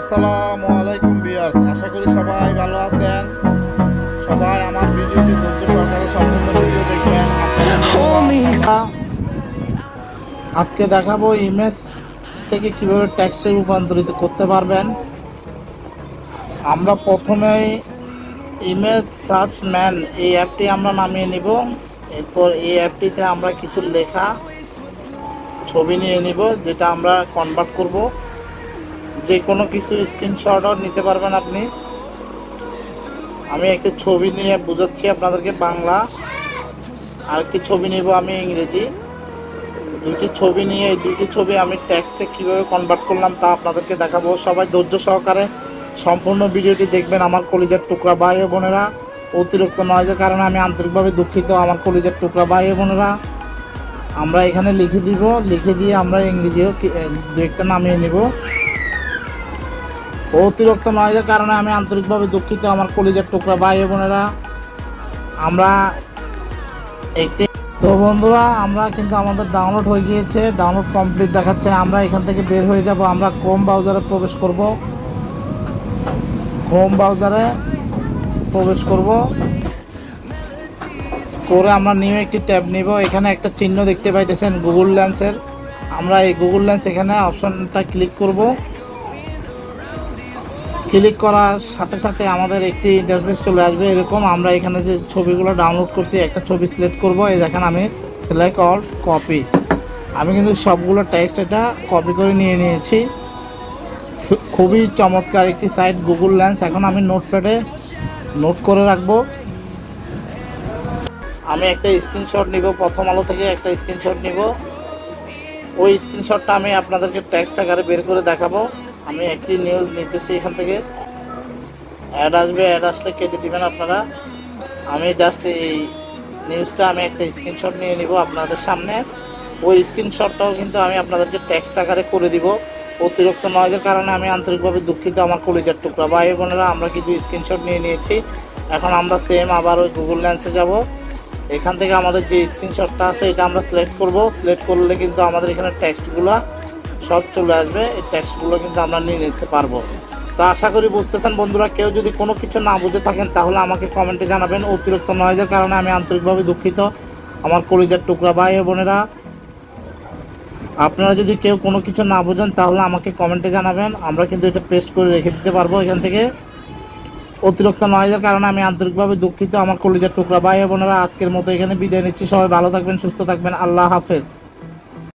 আসসালামু আলাইকুম বিয়ার্স আশা করি সবাই ভালো আছেন। সবাই আমার ভিডিওটি ধৈর্য সহকারে সম্পূর্ণ ভিডিও দেখবেন। আজকে দেখাবো ইমেজ থেকে কীভাবে টেক্সটে রূপান্তরিত করতে পারবেন। আমরা প্রথমেই ইমেজ সার্চ ম্যান এই অ্যাপটি আমরা নামিয়ে নিব। এরপর এই অ্যাপটিতে আমরা কিছু লেখা ছবি নিয়ে নিব যেটা আমরা কনভার্ট করব। যে কোনো কিছু স্ক্রিনশটও নিতে পারবেন আপনি। আমি একটি ছবি নিয়ে বোঝাচ্ছি আপনাদেরকে বাংলা। আর একটি ছবি নিব আমি ইংরেজি। দুইটি ছবি নিয়ে এই দুইটি ছবি আমি টেক্সটে কীভাবে কনভার্ট করলাম তা আপনাদেরকে দেখাবো। সবাই ধৈর্য সহকারে সম্পূর্ণ ভিডিওটি দেখবেন আমার কলিজার টুকরা ভাই ও বোনেরা। অতিরিক্ত নয়েজের কারণে আমি আন্তরিকভাবে দুঃখিত আমার কলিজার টুকরা ভাই বোনেরা। আমরা এখানে লিখে দিব। লিখে দিয়ে আমরা ইংরেজিও দু একটা নামিয়ে নিব। অতিরিক্ত নয়েজের কারণে আমি আন্তরিকভাবে দুঃখিত আমার কলিজার টুকরা ভাই বোনেরা। আমরা একটি তো বন্ধুরা, আমরা কিন্তু আমাদের ডাউনলোড হয়ে গিয়েছে ডাউনলোড কমপ্লিট দেখাচ্ছে। আমরা এখান থেকে বের হয়ে যাব, আমরা ক্রোম ব্রাউজারে প্রবেশ করব। ক্রোম ব্রাউজারে প্রবেশ করব। করে আমরা নিউ একটি ট্যাব নিব। এখানে একটা চিহ্ন দেখতে পাইতেছেন গুগল লেন্সের আমরা এই গুগল লেন্স এখানে অপশনটা ক্লিক করব। ক্লিক করার সাথে সাথে আমাদের একটি ইন্টারফেস চলে আসবে, এরকম আমরা এখানে যে ছবিগুলো ডাউনলোড করছি, একটা ছবি সিলেক্ট করব। এই দেখেন আমি সিলেক্ট অল কপি আমি কিন্তু সবগুলো টেক্সট এটা কপি করে নিয়ে নিয়েছি। খুবই চমৎকার একটি সাইট গুগল লেন্স এখন আমি নোটপ্যাডে নোট করে রাখব। আমি একটা স্ক্রিনশট নিব, প্রথম আলো থেকে একটা স্ক্রিনশট নিব। ওই স্ক্রিনশটটা আমি আপনাদেরকে টেক্সট আকারে বের করে দেখাবো। আমি একটি নিউজ নিতেছি এখান থেকে। অ্যাড আসবে অ্যাড আসলে কেটে দেবেন আপনারা। আমি জাস্ট এই নিউজটা আমি একটা স্ক্রিনশট নিয়ে নিব আপনাদের সামনে। ওই স্ক্রিনশটটাও কিন্তু আমি আপনাদেরকে টেক্সট আকারে করে দিব। অতিরিক্ত নয়েজের কারণে আমি আন্তরিকভাবে দুঃখিত আমার কলিজার টুকরা। ভাই বোনেরা, আমরা কিন্তু স্ক্রিনশট নিয়ে নিয়েছি। এখন আমরা সেম আবার ওই গুগল ল্যান্সে যাব। এখান থেকে আমাদের যে স্ক্রিনশটটা আছে, এটা আমরা সিলেক্ট করব। সিলেক্ট করলে কিন্তু আমাদের এখানে টেক্সটগুলো সব চলে আসবে, এই টেক্সটগুলো কিন্তু আমরা নিয়ে নিতে পারব। তো আশা করি বুঝতেছেন বন্ধুরা, কেউ যদি কোনো কিছু না বুঝে থাকেন, তাহলে আমাকে কমেন্টে জানাবেন। অতিরিক্ত নয়েজের কারণে আমি আন্তরিকভাবে দুঃখিত। আমার কলিজার টুকরা ভাই বোনেরা, আপনারা যদি কেউ কোনো কিছু না বোঝেন, তাহলে আমাকে কমেন্টে জানাবেন। আমরা কিন্তু এটা পেস্ট করে রেখে দিতে পারব এখান থেকে। অতিরিক্ত নয়েজের কারণে আমি আন্তরিকভাবে দুঃখিত। আমার কলিজার টুকরা ভাই বোনেরা, আজকের মতো এখানে বিদায় নিচ্ছি। সবাই ভালো থাকবেন, সুস্থ থাকবেন। আল্লাহ হাফেজ।